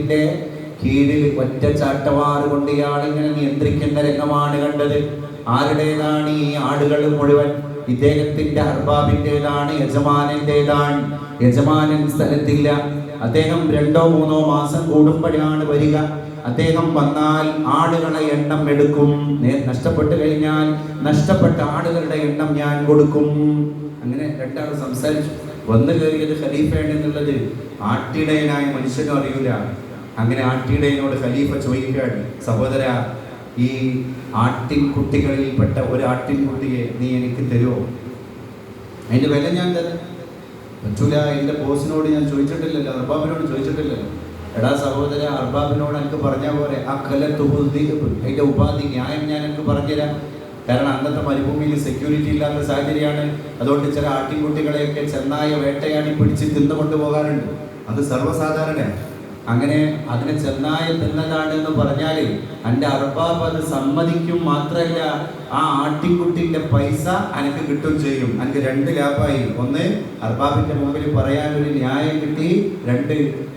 ന്റെ കീഴിൽ ഒറ്റ ചാട്ടവാറ് കൊണ്ട് ഇയാളിങ്ങനെ നിയന്ത്രിക്കുന്ന രംഗമാണ് കണ്ടത്. ആരുടേതാണ് ഈ ആടുകൾ മുഴുവൻ? ഇദ്ദേഹത്തിന്റെ അർബാബിന്റേതാണ് യജമാനന്റേതാണ്. യജമാനൻ സ്ഥലത്തില്ല. അദ്ദേഹം രണ്ടോ മൂന്നോ മാസം കൂടുമ്പോഴാണ് വരിക. അദ്ദേഹം വന്നാൽ ആടുകളെ എണ്ണം എടുക്കും. നഷ്ടപ്പെട്ടു കഴിഞ്ഞാൽ നഷ്ടപ്പെട്ട ആടുകളുടെ എണ്ണം ഞാൻ കൊടുക്കും. അങ്ങനെ രണ്ടാൾ സംസാരിച്ചു. വന്നു കയറിയത് ഖലീഫയാണ് എന്നുള്ളത് ആട്ടിടയനായ മനുഷ്യനും അറിയില്ല. അങ്ങനെ ആട്ടിടയനോട് ഖലീഫ ചോദിക്കുകയാണ് സഹോദര ഈ ആട്ടിൻ കുട്ടികളിൽപ്പെട്ട ഒരു ആട്ടിൻ കുട്ടിയെ നീ എനിക്ക് തരുമോ അതിന്റെ വില ഞാൻ തരാം. പറ്റൂല എന്റെ ബോസിനോട് ഞാൻ ചോദിച്ചിട്ടില്ലല്ലോ അർബാബിനോട് ചോദിച്ചിട്ടില്ലല്ലോ. എടാ സഹോദര അർബാബിനോട് എനിക്ക് പറഞ്ഞ പോലെ ആ കലത്ത് അതിന്റെ ഉപാധി ന്യായം ഞാൻ എനിക്ക് പറഞ്ഞുതരാം. കാരണം അന്നത്തെ മരുഭൂമിയിൽ സെക്യൂരിറ്റി ഇല്ലാത്ത സാഹചര്യമാണ്. അതുകൊണ്ട് ചില ആട്ടിൻകുട്ടികളെയൊക്കെ ചെന്നായ വേട്ടയാടി പിടിച്ച് തിന്നുകൊണ്ട് പോകാറുണ്ട്. അത് സർവസാധാരണയാണ്. അങ്ങനെ അതിന് ചെന്നായ തിന്നതാണ് എന്ന് പറഞ്ഞാൽ എന്റെ അർബാബ് അത് സമ്മതിക്കും മാത്രമല്ല ആ ആട്ടിക്കുട്ടിന്റെ പൈസ എനിക്ക് കിട്ടും ചെയ്യും. എനിക്ക് രണ്ട് ലാഭമായി ഒന്ന് അർബാബിന്റെ മുമ്പിൽ പറയാൻ ഒരു ന്യായം കിട്ടി. രണ്ട്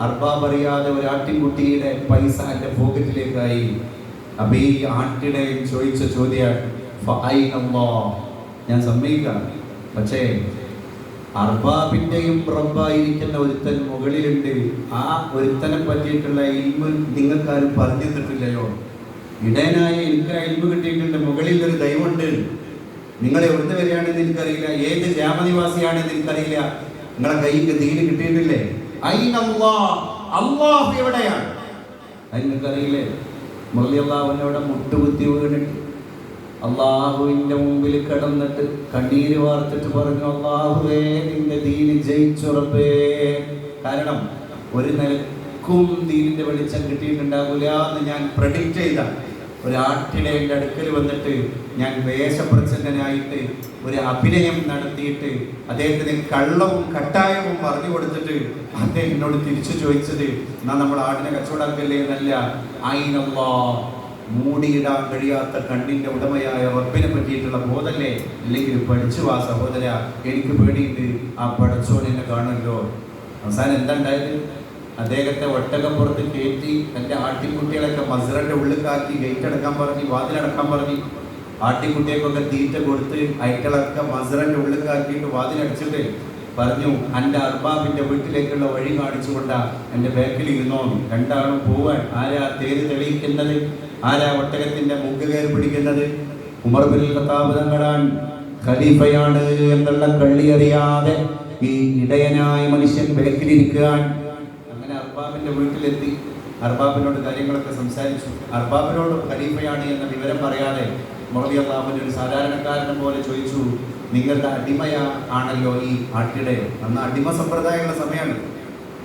അർബാബ് അറിയാതെ ഒരു ആട്ടിക്കുട്ടിയുടെ പൈസ എന്റെ പോക്കറ്റിലേക്കായി. അപ്പം ഈ ആട്ടിടെ ചോദിച്ച ചോദ്യം ഞാൻ സമ്മതിക്കാം. പക്ഷേ അർബാബിന്റെയും റബ്ബായിരിക്കുന്ന ഒരുത്തൻ മുകളിലുണ്ട്. ആ ഒരുത്തനെ പറ്റിയിട്ടുള്ള ഇൽമ നിങ്ങൾക്കാരും പറഞ്ഞു തന്നിട്ടില്ലയോ ഇടയനായ എനിക്ക് ആ കിട്ടിയിട്ടുണ്ട്. മുകളിൽ ഒരു ദൈവമുണ്ട്. നിങ്ങൾ എവിടുന്ന് വരികയാണെന്ന് എനിക്കറിയില്ല. ഏത് ഗ്രാമനിവാസിയാണെന്ന് എനിക്കറിയില്ല. നിങ്ങളെ കയ്യിൽ തീര് കിട്ടിയിട്ടില്ലേ? അള്ളാഹ് എവിടെയാണ്? അത് നിങ്ങൾക്കറിയില്ലേ? മുരളി മുട്ടുകുത്തി വീണിട്ട് അള്ളാഹുവിന്റെ മുമ്പിൽ കിടന്നിട്ട് കണ്ണീര് വാർത്തിട്ട് പറഞ്ഞു അള്ളാഹുവേ നിന്റെ ദീന് ജയിച്ചുറപ്പേ. കാരണം ഒരു നിലക്കും ദീനിന്റെ വെളിച്ചം കിട്ടിയിട്ടുണ്ടാവില്ല എന്ന് ഞാൻ പ്രഡിക്റ്റ് ചെയ്ത. ഒരു എന്റെ അടുക്കൽ വന്നിട്ട് ഞാൻ വേഷപ്രസന്നനായിട്ട് ഒരു അഭിനയം നടത്തിയിട്ട് അദ്ദേഹത്തിന് കള്ളവും കട്ടായവും പറഞ്ഞു കൊടുത്തിട്ട് അദ്ദേഹം എന്നോട് തിരിച്ചു ചോദിച്ചത് എന്നാ നമ്മൾ ആടിനെ കച്ചവടാക്കല്ലേ? എന്നല്ല. അയിനല്ലാ മൂടിയിടാൻ കഴിയാത്ത കണ്ണിന്റെ ഉടമയായ റബ്ബിനെ പറ്റിയിട്ടുള്ള ബോധല്ലേ? അല്ലെങ്കിൽ പഠിച്ചു വാ സഹോദര എനിക്ക് പേടിയുണ്ട്. ആ പഠിച്ചോൻ എന്നെ കാണുമല്ലോ. അവസാനം എന്താ ഉണ്ടായത്? അദ്ദേഹത്തെ ഒട്ടകപ്പുറത്ത് കയറ്റി തന്റെ ആട്ടിൻകുട്ടികളൊക്കെ മസറിന്റെ ഉള്ളിലാക്കി ഗേറ്റ് അടക്കാൻ പറഞ്ഞു വാതിലടക്കാൻ പറഞ്ഞു. ആട്ടിൻകുട്ടികൾക്കൊക്കെ തീറ്റ കൊടുത്ത് അയക്കളൊക്കെ മസറിന്റെ ഉള്ളിലാക്കിയിട്ട് വാതിലടച്ചിട്ട് പറഞ്ഞു എന്റെ അർബാബിന്റെ വീട്ടിലേക്കുള്ള വഴി കാണിച്ചുകൊണ്ടാ എന്റെ ബാക്കിൽ ഇരുന്നോ രണ്ടാളും പോവാൻ ആരാ തേര് തെളിയിക്കുന്നത്? ആരാ ഒട്ടകത്തിന്റെ കയറി പിടിക്കുന്നത് ഉമർ ബിൻ ഖത്താബ് ഖലീഫയാണ് എന്നുള്ള കള്ളി അറിയാതെ ഈ ഇടയനായ മനുഷ്യൻ ബാക്കിലിരിക്കാൻ അങ്ങനെ അർബാബിന്റെ വീട്ടിലെത്തി. അർബാബിനോട് കാര്യങ്ങളൊക്കെ സംസാരിച്ചു. അർബാബിനോട് ഖലീഫയാണ് എന്ന വിവരം പറയാതെ മുറലി അള്ളാഹുവിന്റെ ഒരു സാധാരണക്കാരനെ പോലെ ചോദിച്ചു നിങ്ങളുടെ അടിമയ ആണല്ലോ ഈ ആട്ടിടെ അന്ന് അടിമ സമ്പ്രദായമുള്ള സമയമാണ്.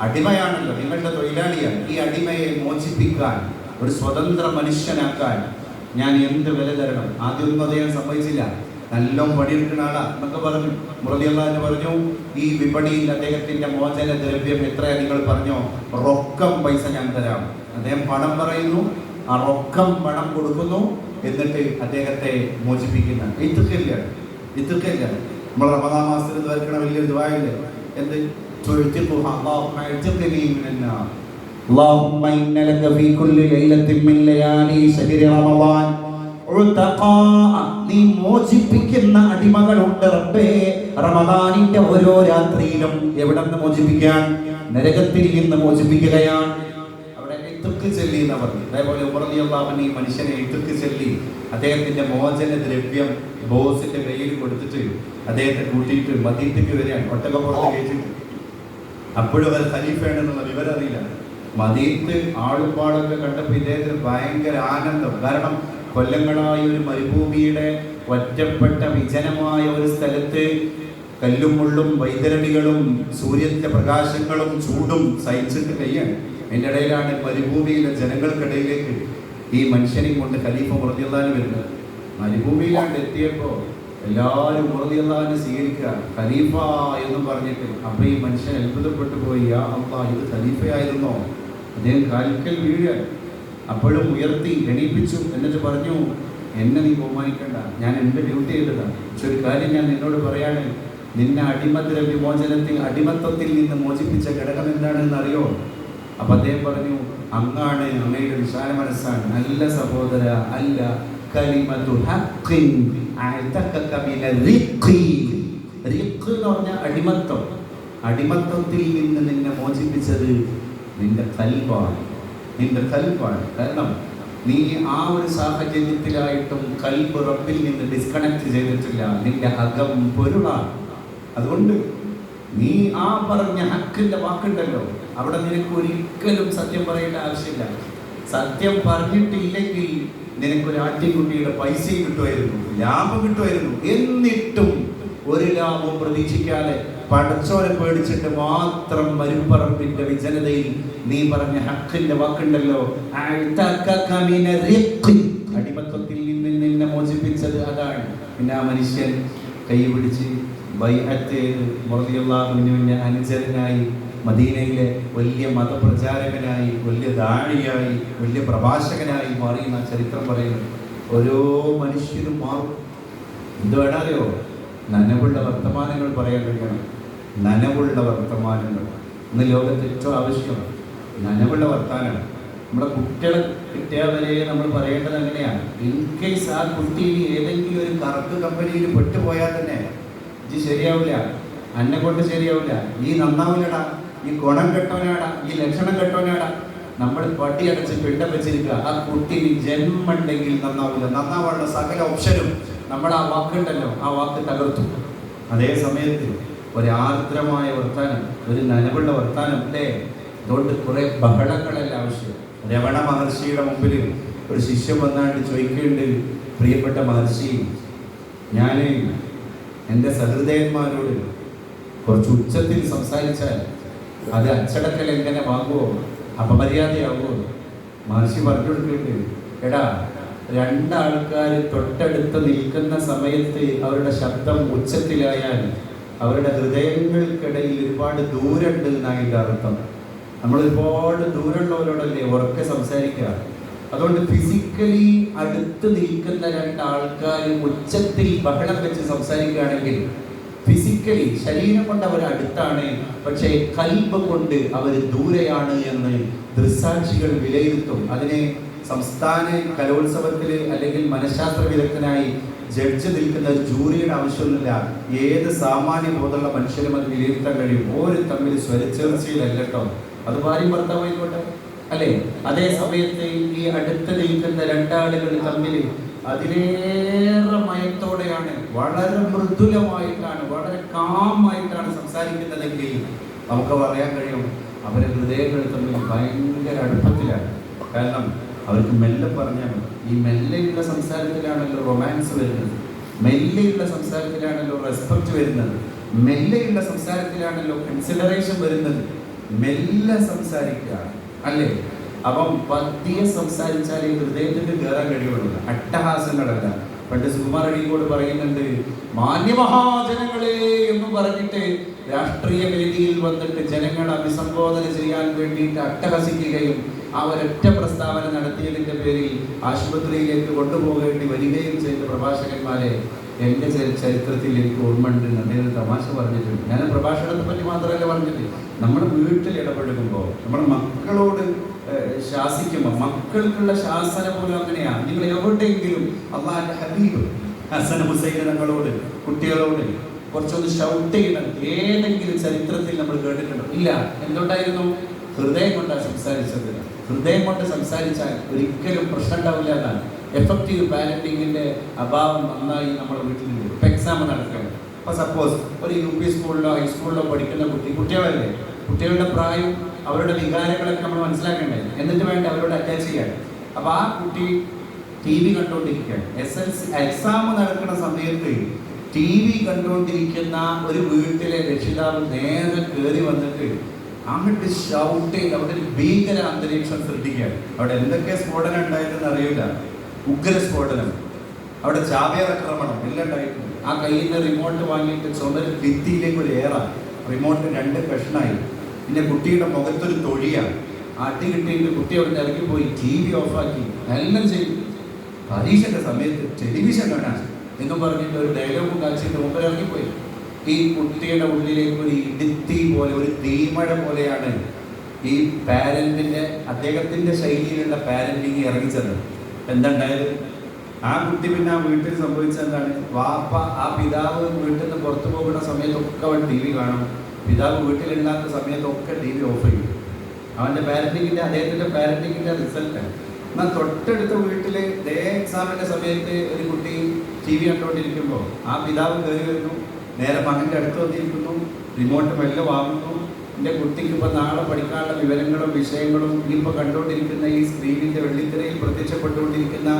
അടിമയാണല്ലോ നിങ്ങളുടെ തൊഴിലാളിയാണ്. ഈ അടിമയെ മോചിപ്പിക്കാൻ ഒരു സ്വതന്ത്ര മനുഷ്യനാക്കാൻ ഞാൻ എന്ത് വില തരണം? ആദ്യമൊന്നും അദ്ദേഹം സമ്മതിച്ചില്ല. നല്ല പണിയെടുക്കുന്ന ആളാ എന്നൊക്കെ പറഞ്ഞു. മുറലി പറഞ്ഞു ഈ വിപണിയിൽ അദ്ദേഹത്തിന്റെ മോചന ദ്രവ്യം എത്രയാ? നിങ്ങൾ പറഞ്ഞോ റൊക്കം പൈസ ഞാൻ തരാം. അദ്ദേഹം പണം പറയുന്നു ആ റൊക്കം പണം കൊടുക്കുന്നു എന്നിട്ട് അദ്ദേഹത്തെ മോചിപ്പിക്കുന്ന. ഇതൊക്കെയില്ല ഇതൊക്കെയില്ല നമ്മൾ റമദാൻ മാസത്തിൽ വലിയൊരു ദുബായില്ലേ എന്ത്? ചോദിച്ചു. اللهم إن لك في كل ليلة من ليالي شهر رمضان ഉഴുത്തഖാ, നീ മോചിപ്പിക്കുന്ന അടിമകളുണ്ട് റബ്ബേ റമദാനിന്റെ ഓരോ രാത്രിയിലും എവിടെ നിന്ന് മോചിപ്പിക്കാൻ നരകത്തിൽ നിന്ന് മോചിപ്പിക്കുകയാണ് അവിടെ ഇത്തുക്ക് ചെല്ലി എന്ന് പറഞ്ഞു അതേപോലെ ഉമർലി അള്ളാഹൻ ഈ മനുഷ്യനെ ഇത്തുക്ക് ചെല്ലി അദ്ദേഹത്തിന്റെ മോചന ദ്രവ്യം ബോസിന്റെ കയ്യിൽ കൊടുത്തിട്ട് അദ്ദേഹത്തെ കൂട്ടിയിട്ട് മദീനത്തേക്ക് വരികയാണ് ഒട്ടകപ്പുറത്ത് കയറ്റിട്ട് അപ്പോഴും അത് ഖലീഫയാണെന്നുള്ള വിവരം അറിയില്ല മദീത്ത് ആളുപാടൊക്കെ കണ്ടപ്പോൾ ഇദ്ദേഹത്തിന് ഭയങ്കര ആനന്ദം. കാരണം കൊല്ലങ്ങളായ ഒരു മരുഭൂമിയുടെ ഒറ്റപ്പെട്ട വിജനമായ ഒരു സ്ഥലത്ത് കല്ലും മുള്ളും വൈതരണികളും സൂര്യന്റെ പ്രകാശങ്ങളും ചൂടും സഹിച്ചിട്ട് കഴിയാണ്. അതിന്റെ ഇടയിലാണ് മരുഭൂമിയിലെ ജനങ്ങൾക്കിടയിലേക്ക് ഈ മനുഷ്യനെ കൊണ്ട് ഖലീഫ മുറദിയല്ലാൻ വരുന്നത്. മരുഭൂമിയിലാണ്ട് എത്തിയപ്പോൾ എല്ലാവരും മുറദിയല്ലാനെ സ്വീകരിക്കുക. ഖലീഫ എന്ന് പറഞ്ഞിട്ട്. അപ്പം ഈ മനുഷ്യൻ അത്ഭുതപ്പെട്ടു പോയി. ആ അമ്മ ഇത് ഖലീഫയായിരുന്നോ? അദ്ദേഹം കാലിക്കൽ വീഴ് അപ്പോഴും ഉയർത്തി എണീപ്പിച്ചു. എന്നിട്ട് പറഞ്ഞു എന്നെ നീ ബഹുമാനിക്കണ്ട. ഞാൻ എന്റെ ഡ്യൂട്ടി ചെയ്തതാണ് പക്ഷെ ഒരു കാര്യം ഞാൻ നിന്നോട് പറയാണ്. നിന്നെ അടിമത്തിലെ വിമോചനത്തിൽ അടിമത്വത്തിൽ നിന്ന് മോചിപ്പിച്ച ഘടകം എന്താണെന്ന് അറിയോ? അപ്പൊ അദ്ദേഹം പറഞ്ഞു അങ്ങാണ് അങ്ങയുടെ വിശാല മനസ്സാണ്. നല്ല സഹോദര അല്ല കലിമത്തു എന്ന് പറഞ്ഞ അടിമത്തം. അടിമത്തത്തിൽ നിന്ന് നിന്നെ മോചിപ്പിച്ചത് നിന്റെ കൽവാണ്. നിന്റെ കൽവാണ്. കാരണം നീ ആ ഒരു സാഹചര്യത്തിലായിട്ടും കൽബ് നിന്ന് ഡിസ്കണക്ട് ചെയ്തിട്ടില്ല. നിന്റെ അകം പൊരുളാണ്. അതുകൊണ്ട് നീ ആ പറഞ്ഞ ഹക്കിന്റെ വാക്കുണ്ടല്ലോ. അവിടെ നിനക്ക് ഒരിക്കലും സത്യം പറയേണ്ട ആവശ്യമില്ല. സത്യം പറഞ്ഞിട്ടില്ലെങ്കിൽ നിനക്കൊരു ആട്ടിൻകുട്ടിയുടെ പൈസയും കിട്ടുമായിരുന്നു. ലാഭം കിട്ടുമായിരുന്നു. എന്നിട്ടും ഒരു ലാഭവും പ്രതീക്ഷിക്കാതെ പടച്ചോനെ പേടിച്ചിട്ട് മാത്രം മരുപ്പറമ്പിന്റെ വിജനതയിൽ. നീ പറഞ്ഞ ഹക്കിന്റെ വാക്കുണ്ടല്ലോ. അടിമത്വത്തിൽ നിന്ന് നിന്നെ മോചിപ്പിച്ചത് അതാണ്. പിന്നെ ആ മനുഷ്യൻ കൈ പിടിച്ച് അനുചരനായി മദീനയിലെ വലിയ മതപ്രചാരകനായി വലിയ ദാഴിയായി വലിയ പ്രഭാഷകനായി മാറിയെന്ന ചരിത്രം പറയുന്നു ഓരോ മനുഷ്യരും മാറും. എന്ത് വേണമല്ലോ നനവുള്ള വർത്തമാനങ്ങൾ പറയാൻ കഴിയണം. നനവുള്ള വർത്തമാനങ്ങൾ. ഇന്ന് ലോകത്ത് ഏറ്റവും ആവശ്യമാണ് നനവുള്ള വർത്താനം നമ്മുടെ കുട്ടികൾ കിട്ടിയാൽ വരെ നമ്മൾ പറയേണ്ടത് അങ്ങനെയാണ്. ഇൻ കേസ് ആ കുട്ടി ഏതെങ്കിലും ഒരു കറക്ക് കമ്പനിയിൽ പെട്ടുപോയാൽ തന്നെ ഇത് ശരിയാവില്ല. അന്നെ കൊണ്ട് ശരിയാവില്ല. നീ നന്നാവില്ലടാ. നീ ഗുണം കെട്ടവനാടാ. നീ ലക്ഷണം കെട്ടവനാടാ. നമ്മൾ പട്ടി അടച്ച് പിണ്ടം വെച്ചിരിക്കുക. ആ കുട്ടിന് ജന്മുണ്ടെങ്കിൽ നന്നാവില്ല. നന്നാവാനുള്ള സകല ഓപ്ഷനും നമ്മൾ ആ വാക്കുണ്ടല്ലോ. ആ വാക്ക് തകർത്തു. അതേ സമയത്ത് ഒരു ആർദ്രമായ വർത്താനം ഒരു നനവുള്ള വർത്താനം അല്ലേ? അതുകൊണ്ട് കുറെ ബഹളങ്ങളല്ല ആവശ്യം രമണ മഹർഷിയുടെ മുമ്പിൽ ഒരു ശിഷ്യൻ വന്നാണ്ട് ചോദിക്കേണ്ട പ്രിയപ്പെട്ട മഹർഷി ഞാൻ എന്റെ സഹൃദയന്മാരോട് കുറച്ച് ഉച്ചത്തിൽ സംസാരിച്ചാൽ അത് അച്ചടക്കൽ എങ്ങനെ വാങ്ങുമോ അപമര്യാദയാകുമോ മഹർഷി പറഞ്ഞു കൊടുക്കുന്നുണ്ട് എടാ രണ്ടാൾക്കാർ തൊട്ടടുത്ത് നിൽക്കുന്ന സമയത്ത് അവരുടെ ശബ്ദം ഉച്ചത്തിലായാൽ അവരുടെ ഹൃദയങ്ങൾക്കിടയിൽ ഒരുപാട് ദൂരമുണ്ട് എന്നാണ് അർത്ഥം. നമ്മൾ ഒരുപാട് ദൂരമുള്ളവരോടല്ലേ ഉറക്കെ സംസാരിക്കുക? അതുകൊണ്ട് ഫിസിക്കലി അടുത്ത് നിൽക്കുന്ന രണ്ടാൾക്കാർ ഉച്ചത്തിൽ ബഹളം വെച്ച് സംസാരിക്കുകയാണെങ്കിൽ ഫിസിക്കലി ശരീരം കൊണ്ട് അവർ അടുത്താണ് പക്ഷേ കൽബ് കൊണ്ട് അവർ ദൂരെയാണ് എന്ന് ദൃസാക്ഷികൾ വിലയിരുത്തും. അതിനെ സംസ്ഥാന കലോത്സവത്തിൽ അല്ലെങ്കിൽ മനഃശാസ്ത്ര വിദഗ്ധനായി ജഡ്ജ് നിൽക്കുന്ന ജൂറിയുടെ ആവശ്യമൊന്നുമില്ല. ഏത് സാമാന്യ ബോധമുള്ള മനുഷ്യരും അത് വിലയിരുത്താൻ കഴിയും. ഓരോ തമ്മിൽ സ്വരച്ചേർച്ചയിലല്ല അത് ഭാര്യ ഭർത്താവായിക്കോട്ടെ അല്ലേ? അതേ സമയത്ത് ഈ അടുത്ത് നിൽക്കുന്ന രണ്ടാളുകൾ തമ്മിൽ അതിലേറെ മയത്തോടെയാണ് വളരെ മൃദുലമായിട്ടാണ് വളരെ കാമായിട്ടാണ് സംസാരിക്കുന്നതെങ്കിൽ നമുക്ക് പറയാൻ കഴിയും അവരെ ഹൃദയങ്ങൾ തമ്മിൽ ഭയങ്കര അടുപ്പത്തിലാണ്. കാരണം അവർക്ക് മെല്ലെ പറഞ്ഞാൽ മതി. ഈ മെല്ലെയുള്ള സംസാരത്തിലാണല്ലോ റൊമാൻസ് വരുന്നത്. മെല്ലെയുള്ള സംസാരത്തിലാണല്ലോ റെസ്പെക്ട് വരുന്നത്. മെല്ലെയുള്ള സംസാരത്തിലാണല്ലോ കൺസിഡറേഷൻ വരുന്നത്. മെല്ലെ സംസാരിക്കുക അല്ലേ? അപ്പം പതിയെ സംസാരിച്ചാലേ ഹൃദയത്തിന് കയറാൻ കഴിയുള്ളൂ. അട്ടഹാസങ്ങളല്ല. പണ്ട് സുകുമാർ അഴീക്കോട് പറയുന്നുണ്ട് മാന്യമഹാജനങ്ങളെ എന്ന് പറഞ്ഞിട്ട് രാഷ്ട്രീയ വേദിയിൽ വന്നിട്ട് ജനങ്ങളെ അഭിസംബോധന ചെയ്യാൻ വേണ്ടിയിട്ട് അട്ടഹസിക്കുകയും ആ ഒരൊറ്റ പ്രസ്താവന നടത്തിയതിന്റെ പേരിൽ ആശുപത്രിയിലേക്ക് കൊണ്ടുപോകേണ്ടി വരികയും ചെയ്ത പ്രഭാഷകന്മാരെ എന്റെ ചരി- ചരിത്രത്തിൽ എനിക്ക് ഓർമ്മയുണ്ട്. അദ്ദേഹം തമാശ പറഞ്ഞിട്ടുണ്ട്. ഞാൻ പ്രഭാഷണത്തെ പറ്റി മാത്രമല്ല പറഞ്ഞിട്ട് നമ്മുടെ വീട്ടിൽ ഇടപെടുമ്പോൾ നമ്മുടെ മക്കളോട് ശാസിക്കുമ്പോൾ മക്കൾക്കുള്ള ശാസന പോലും അങ്ങനെയാണ് നിങ്ങൾ എവിടെയെങ്കിലും അള്ളാഹിന്റെ ഹബീബ് ഹസൻ തങ്ങളോട് കുട്ടികളോട് കുറച്ചൊന്ന് ഷൗട്ട് ചെയ്യണം. ഏതെങ്കിലും ചരിത്രത്തിൽ നമ്മൾ കേട്ടിട്ടുണ്ടോ? ഇല്ല. എന്തുകൊണ്ടായിരുന്നു ഹൃദയം കൊണ്ടാണ് സംസാരിച്ചത് ഹൃദയം കൊണ്ട് സംസാരിച്ചാൽ ഒരിക്കലും പ്രശ്നം ഉണ്ടാവില്ല എന്നാണ്. എഫക്റ്റീവ് പാരന്റിങ്ങിന്റെ അഭാവം നന്നായി നമ്മുടെ വീട്ടിലുണ്ട് ഇപ്പൊ എക്സാം നടക്കുകയാണ്. ഇപ്പൊ സപ്പോസ് ഒരു യു പി സ്കൂളിലോ ഹൈസ്കൂളിലോ പഠിക്കുന്ന കുട്ടി കുട്ടികളല്ലേ? കുട്ടികളുടെ പ്രായം അവരുടെ വികാരങ്ങളൊക്കെ നമ്മൾ മനസ്സിലാക്കണ്ടേ? എന്നിട്ട് വേണ്ട അവരോട് അറ്റാച്ച് ചെയ്യാൻ. അപ്പൊ ആ കുട്ടി ടി വി കണ്ടുകൊണ്ടിരിക്കുകയാണ് എസ് എൽ സി എക്സാം നടക്കുന്ന സമയത്ത് ടി വി കണ്ടുകൊണ്ടിരിക്കുന്ന ഒരു വീട്ടിലെ രക്ഷിതാവ് നേരെ കയറി വന്നിട്ട് അങ്ങോട്ട് ഷൗട്ട് ചെയ്ത് അവിടെ ഒരു ഭീകര അന്തരീക്ഷം സൃഷ്ടിക്കുകയാണ് അവിടെ എന്തൊക്കെ സ്ഫോടനം ഉണ്ടായതെന്ന് അറിയില്ല ഉഗ്ര സ്ഫോടനം. അവിടെ ചാവേറാക്രമണം എല്ലാം ഉണ്ടായിട്ടുണ്ട്. ആ കയ്യിൽ നിന്ന് റിമോട്ട് വാങ്ങിയിട്ട് ചുമര് ഭിത്തിയിലേക്ക് ഒരു ഏറ റിമോട്ട് രണ്ട് കഷ്ണായി. പിന്നെ കുട്ടിയുടെ മുഖത്തൊരു തൊഴിയാണ്. അടി കിട്ടിയിട്ട് കുട്ടി അവിടെ ഇറങ്ങിപ്പോയി ടി വി ഓഫാക്കി എല്ലാം ചെയ്തു. പരീക്ഷയുടെ സമയത്ത് ടെലിവിഷൻ കാണാൻ എന്നും പറഞ്ഞിട്ട് ഒരു ഡയലോഗ് കാച്ചിട്ട് മുമ്പിൽ ഇറങ്ങിപ്പോയി. ഈ കുട്ടിയുടെ ഉള്ളിലേക്ക് ഒരു ഇടുത്തി പോലെ ഒരു തീമഴ പോലെയാണ് ഈ പാരന്റിന്റെ അദ്ദേഹത്തിന്റെ ശൈലിയിലുള്ള പാരന്റിങ് ഇറങ്ങിച്ചത്. എന്തുണ്ടായത്? ആ കുട്ടി പിന്നെ ആ വീട്ടിൽ സംഭവിച്ചത് എന്താണ്? വാപ്പ ആ പിതാവ് വീട്ടിൽ നിന്ന് പുറത്തു പോകുന്ന സമയത്തൊക്കെ അവൻ ടി വി കാണും. പിതാവ് വീട്ടിലില്ലാത്ത സമയത്തൊക്കെ ടി വി ഓഫ് ചെയ്യും. അവന്റെ പാരന്റിങ്ങിന്റെ അദ്ദേഹത്തിന്റെ പാരന്റിങ്ങിന്റെ റിസൾട്ട്. എന്നാൽ തൊട്ടടുത്ത വീട്ടിലെ ഡേ എക്സാമിന്റെ സമയത്ത് ഒരു കുട്ടി ടി വി കണ്ടുകൊണ്ടിരിക്കുമ്പോൾ ആ പിതാവ് കയറി വരുന്നു. നേരെ മകന്റെ അടുത്ത് വന്നിരിക്കുന്നു റിമോട്ട് മെല്ലെ വാങ്ങുന്നു. എന്റെ കുട്ടിക്ക് ഇപ്പം നാളെ പഠിക്കാനുള്ള വിവരങ്ങളും വിഷയങ്ങളും ഇനിയിപ്പോൾ കണ്ടുകൊണ്ടിരിക്കുന്ന ഈ സ്ക്രീനിന്റെ വെള്ളിത്തിരയിൽ പ്രത്യക്ഷപ്പെട്ടുകൊണ്ടിരിക്കുന്ന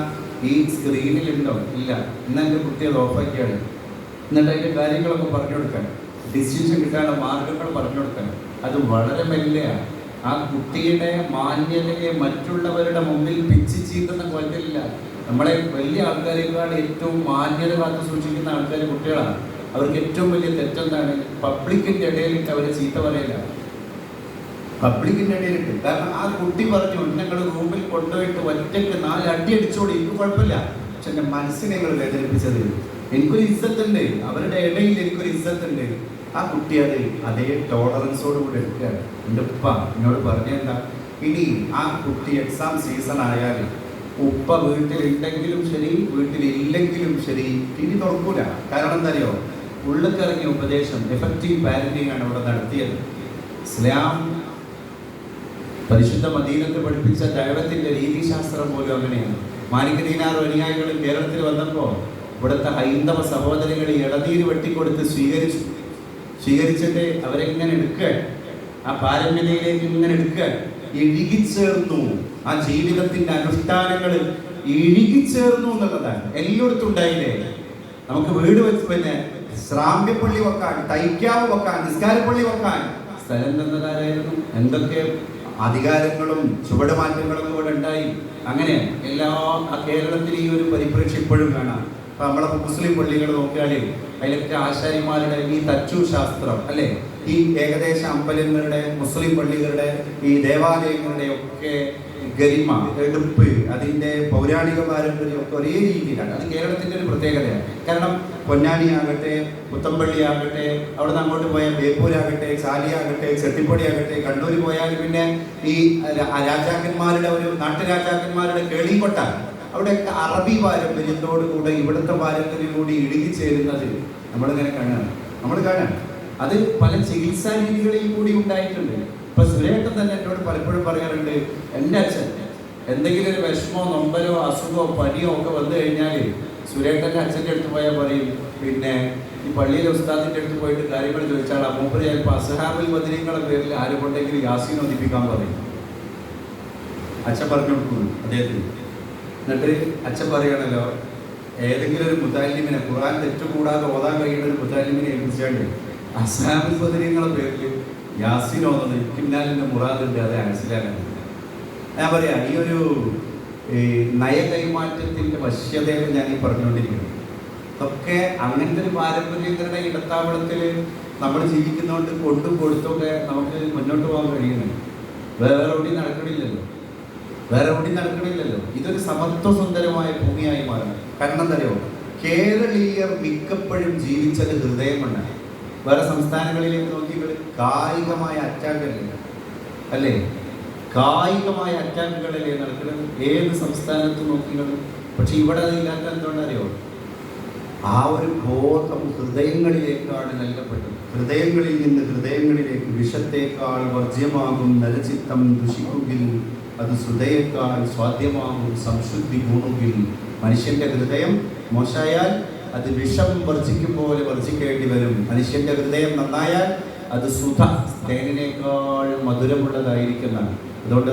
ഈ സ്ക്രീനിലുണ്ടോ? ഇല്ല. ഇന്ന് എന്റെ കുട്ടി അത് ഓഫാക്കിയാണ്. എന്നിട്ട് അതിന്റെ കാര്യങ്ങളൊക്കെ പറഞ്ഞു കൊടുക്കാൻ ഡിസിഷൻ കിട്ടാനുള്ള മാർഗങ്ങൾ പറഞ്ഞു കൊടുക്കാൻ. അത് വളരെ മെല്ലെയാണ്. ആ കുട്ടിയുടെ മാന്യതയെ മറ്റുള്ളവരുടെ മുമ്പിൽ പിച്ച് ചീക്കുന്ന കൊല്ലില്ല നമ്മളെ വലിയ ആൾക്കാരെക്കാൾ ഏറ്റവും മാന്യത കാത്തു സൂക്ഷിക്കുന്ന ആൾക്കാർ കുട്ടികളാണ്. അവർക്ക് ഏറ്റവും വലിയ തെറ്റെന്താണ്? പബ്ലിക്കിന്റെ ഇടയിലിട്ട് അവരെ ചീത്ത പറയില്ല പബ്ലിക്കിന്റെ ഇടയിലിട്ട്. കാരണം ആ കുട്ടി പറഞ്ഞു ഞങ്ങൾ റൂമിൽ കൊണ്ടുപോയിട്ട് ഒറ്റയ്ക്ക് നാല് അടി അടിച്ചോടി എനിക്ക് കുഴപ്പമില്ല. പക്ഷെ എന്റെ മനസ്സിനെ നിങ്ങൾ വേദനിപ്പിച്ചത് എനിക്കൊരു ഇസ്സത്തുണ്ട്. അവരുടെ ഇടയിൽ എനിക്കൊരു ഇസ്സത്തുണ്ട്. ആ കുട്ടി അത് അതേ ടോളറൻസോട് കൂടി എടുക്കുകയാണ്. എന്റെ ഉപ്പ എന്നോട് പറഞ്ഞെന്താ ഇനി ആ കുട്ടി എക്സാം സീസൺ ആയാൽ ഉപ്പ വീട്ടിലുണ്ടെങ്കിലും ശരി വീട്ടിലില്ലെങ്കിലും ശരി ഇനി തുറക്കൂല. കാരണം എന്താ അറിയോ? ഉള്ളിക്കിറങ്ങിയ ഉപദേശം എഫക്റ്റീവ് പാരന്റിങ് ആണ് ഇവിടെ നടത്തിയത്. ഇസ്ലാം പരിശുദ്ധ മദീനത്ത് പഠിപ്പിച്ച ദൈവത്തിന്റെ രീതിശാസ്ത്രം പോലും അങ്ങനെയാണ്. മാലിക് ദീനാർ അനുയായികൾ കേരളത്തിൽ വന്നപ്പോൾ ഇവിടുത്തെ ഹൈന്ദവ സഹോദരികൾ ഇളനീര് വെട്ടിക്കൊടുത്ത് സ്വീകരിച്ചു സ്വീകരിച്ചിട്ട് അവരെങ്ങനെ എടുക്കുക? ആ പാരമ്പര്യയിലേക്ക് ഇങ്ങനെ എടുക്കുക? ഇഴുകിച്ചേർന്നു ആ ജീവിതത്തിന്റെ അനുഷ്ഠാനങ്ങൾ ഇഴുകിച്ചേർന്നു എന്നുള്ളതാണ്. എല്ലായിടത്തും ഉണ്ടായില്ലേ? നമുക്ക് വീട് വെച്ച് പിന്നെ ശ്രാമ്യപ്പള്ളി വെക്കാൻ തൈക്കാവ് വെക്കാൻ നിസ്കാരപ്പള്ളി വെക്കാൻ. സ്ഥലം തന്നതാരായിരുന്നു? എന്തൊക്കെ അധികാരങ്ങളും ചുവടുമാറ്റങ്ങളും ഇവിടെ ഉണ്ടായി. അങ്ങനെ എല്ലാ കേരളത്തിൽ ഈ ഒരു പരിപ്രേക്ഷ ഇപ്പോഴും കാണാം. ഇപ്പൊ നമ്മളെ മുസ്ലിം പള്ളികൾ നോക്കിയാൽ അതിലൊക്കെ ആശാരിമാരുടെ ഈ തച്ചു ശാസ്ത്രം അല്ലെ? ഈ ഏകദേശ അമ്പലങ്ങളുടെ മുസ്ലിം പള്ളികളുടെ ഈ ദേവാലയങ്ങളുടെ ഒക്കെ ഗരിമ എടുപ്പ് അതിന്റെ പൗരാണിക പാരമ്പര്യം ഒക്കെ ഒരേ രീതിയിലാണ്. അത് കേരളത്തിന്റെ ഒരു പ്രത്യേകതയാണ്. കാരണം പൊന്നാനി ആകട്ടെ പുത്തമ്പള്ളി ആകട്ടെ അവിടെ നിന്ന് അങ്ങോട്ട് പോയാൽ ബേപ്പൂരാകട്ടെ ചാലിയാകട്ടെ ചെട്ടിപ്പൊടി ആകട്ടെ കണ്ണൂർ പോയാൽ പിന്നെ ഈ രാജാക്കന്മാരുടെ ഒരു നാട്ടുരാജാക്കന്മാരുടെ കേളിക്കൊട്ട അവിടെയൊക്കെ അറബി പാരമ്പര്യത്തോടു കൂടെ ഇവിടുത്തെ പാരമ്പര്യം കൂടി ഇടുകിച്ചേരുന്നത് നമ്മളിങ്ങനെ കാണുകയാണ്. നമ്മൾ കാണാം അത് പല ചികിത്സാ രീതികളിൽ കൂടി ഉണ്ടായിട്ടുണ്ട്. ഇപ്പൊ സുരേട്ടൻ തന്നെ എന്നോട് പലപ്പോഴും പറയാറുണ്ട് എന്റെ അച്ഛൻ എന്തെങ്കിലും ഒരു വിഷമോ നൊമ്പലോ അസുഖമോ പനിയോ ഒക്കെ വന്നു കഴിഞ്ഞാൽ സുരേട്ടന്റെ അച്ഛന്റെ അടുത്ത് പോയാൽ പറയും. പിന്നെ ഈ പള്ളിയിലെ ഉസ്താദിന്റെ അടുത്ത് പോയിട്ട് കാര്യങ്ങൾ ചോദിച്ചാൽ ആ മൂപ്പര് ചിലപ്പോൾ അസഹാബിൽ മദിനങ്ങളെ പേരിൽ ആരും കൊണ്ടെങ്കിലും യാസീൻ ഒന്നിപ്പിക്കാൻ പറയും. അച്ഛൻ പറഞ്ഞു കൊടുക്കുന്നു അദ്ദേഹത്തിന്. എന്നിട്ട് അച്ഛൻ പറയണല്ലോ ഏതെങ്കിലും ഒരു മുതാലിമിനെ ഖുറാൻ തെറ്റുകൂടാതെ ഓതാൻ കഴിയുന്ന ഒരു മുതാലിമിനെ ഏൽപ്പിച്ചാണ്ട് അസഹാബിൽ മദിനങ്ങളെ പേരിൽ യാസീൻ ഓതുന്നത് കിന്നാലിന്റെ മുറാദുണ്ട് അത് മനസ്സിലാക്കാൻ ഞാൻ പറയാം ഈ ഒരു ഈ നയ കൈമാറ്റത്തിന്റെ വശ്യതയാണ് ഞാൻ ഈ പറഞ്ഞുകൊണ്ടിരിക്കുന്നത് ഇതൊക്കെ അങ്ങനത്തെ ഒരു പാരമ്പര്യങ്ങളുടെ ഇടത്താവളത്തിൽ നമ്മൾ ജീവിക്കുന്നതുകൊണ്ട് കൊണ്ടും കൊടുത്തൊക്കെ നമുക്ക് മുന്നോട്ട് പോകാൻ കഴിയുന്നുണ്ട് വേറെ എവിടെയും നടക്കണില്ലല്ലോ. വേറെ എവിടെയും നടക്കണില്ലല്ലോ. ഇതൊരു സമത്വസുന്ദരമായ ഭൂമിയായി മാറണം കാരണം എന്താ അറിയോ കേരളീയർ മിക്കപ്പോഴും ജീവിച്ചത് ഹൃദയം കൊണ്ടാണ്. വേറെ സംസ്ഥാനങ്ങളിലേക്ക് നോക്കി കായികമായ അറ്റാക്കുകളില്ല അല്ലേ? കായികമായ അറ്റാക്കുകളല്ലേ നടക്കുന്നത്? ഏത് സംസ്ഥാനത്ത് നോക്കിയാലും. പക്ഷെ ഇവിടെ അതില്ലാത്ത എന്തുകൊണ്ടറിയോ ആ ഒരു ബോധം ഹൃദയങ്ങളിലേക്കാണ് നൽകപ്പെട്ടത്. ഹൃദയങ്ങളിൽ നിന്ന് ഹൃദയങ്ങളിലേക്ക് വിഷത്തേക്കാൾ വർജ്യമാകും നരചിത്തം ദുഷിക്കുകിൽ. അത് ഹൃദയേക്കാൾ സ്വാധ്യമാകും സംശുദ്ധി ഗുണുകിൽ മനുഷ്യന്റെ ഹൃദയം മോശമായാൽ അത് വിഷം വർജിക്കും പോലെ വർജിക്കേണ്ടി വരും. മനുഷ്യന്റെ ഹൃദയം നന്നായാൽ അത് സുധ തേനിനേക്കാൾ മധുരമുള്ളതായിരിക്കുന്നതാണ് അതുകൊണ്ട്